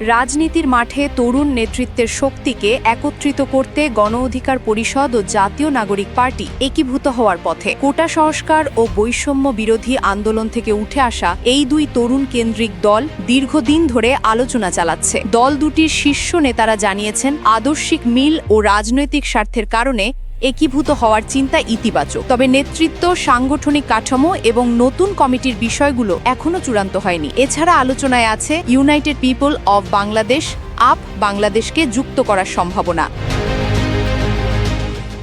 রাজনীতির মাঠে তরুণ নেতৃত্বের শক্তিকে একত্রিত করতে গণ অধিকার পরিষদ ও জাতীয় নাগরিক পার্টি একীভূত হওয়ার পথে। কোটা সংস্কার ও বৈষম্য বিরোধী আন্দোলন থেকে উঠে আসা এই দুই তরুণ কেন্দ্রিক দল দীর্ঘদিন ধরে আলোচনা চালাচ্ছে। দল দুটির শীর্ষ নেতারা জানিয়েছেন, আদর্শিক মিল ও রাজনৈতিক স্বার্থের কারণে একীভূত হওয়ার চিন্তা ইতিবাচক। তবে নেতৃত্ব, সাংগঠনিক কাঠামো এবং নতুন কমিটির বিষয়গুলো এখনও চূড়ান্ত হয়নি। এছাড়া আলোচনায় আছে ইউনাইটেড পিপল অব বাংলাদেশ, আপ বাংলাদেশকে যুক্ত করার সম্ভাবনা।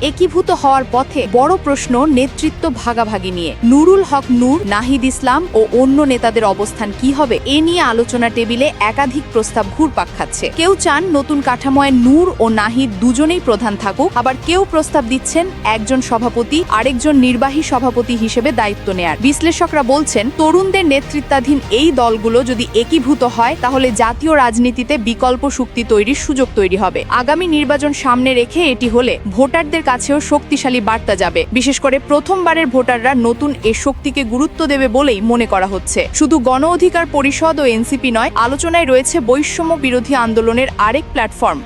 একীভূত হওয়ার পথে বড় প্রশ্ন নেতৃত্ব ভাগাভাগি নিয়ে। নুরুল হক নূর, নাহিদ ইসলাম ও অন্য নেতাদের অবস্থান কি হবে এ নিয়ে আলোচনা টেবিলে একাধিক প্রস্তাব ঘুরপাক খাচ্ছে। কেউ চান নতুন কাঠামোয় নূর ও নাহিদ দুজনেই প্রধান থাকুক, আবার কেউ প্রস্তাব দিচ্ছেন একজন সভাপতি, আরেকজন নির্বাহী সভাপতি হিসেবে দায়িত্ব নেয়ার। বিশ্লেষকরা বলছেন, তরুণদের নেতৃত্বাধীন এই দলগুলো যদি একীভূত হয়, তাহলে জাতীয় রাজনীতিতে বিকল্প শক্তি তৈরির সুযোগ তৈরি হবে। আগামী নির্বাচন সামনে রেখে এটি হলে ভোটারদের কাছেও শক্তিশালী বার্তা যাবে। বিশেষ করে প্রথমবারের ভোটাররা নতুন এ শক্তিকে গুরুত্ব দেবে বলেই মনে করা হচ্ছে। শুধু গণ অধিকার পরিষদ ও এনসিপি নয়, আলোচনায় রয়েছে বৈষম্য বিরোধী আন্দোলনের আরেক প্ল্যাটফর্ম,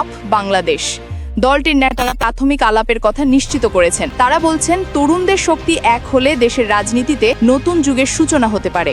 আপ বাংলাদেশ। দলটির নেতারা প্রাথমিক আলাপের কথা নিশ্চিত করেছেন। তারা বলছেন, তরুণদের শক্তি এক হলে দেশের রাজনীতিতে নতুন যুগের সূচনা হতে পারে।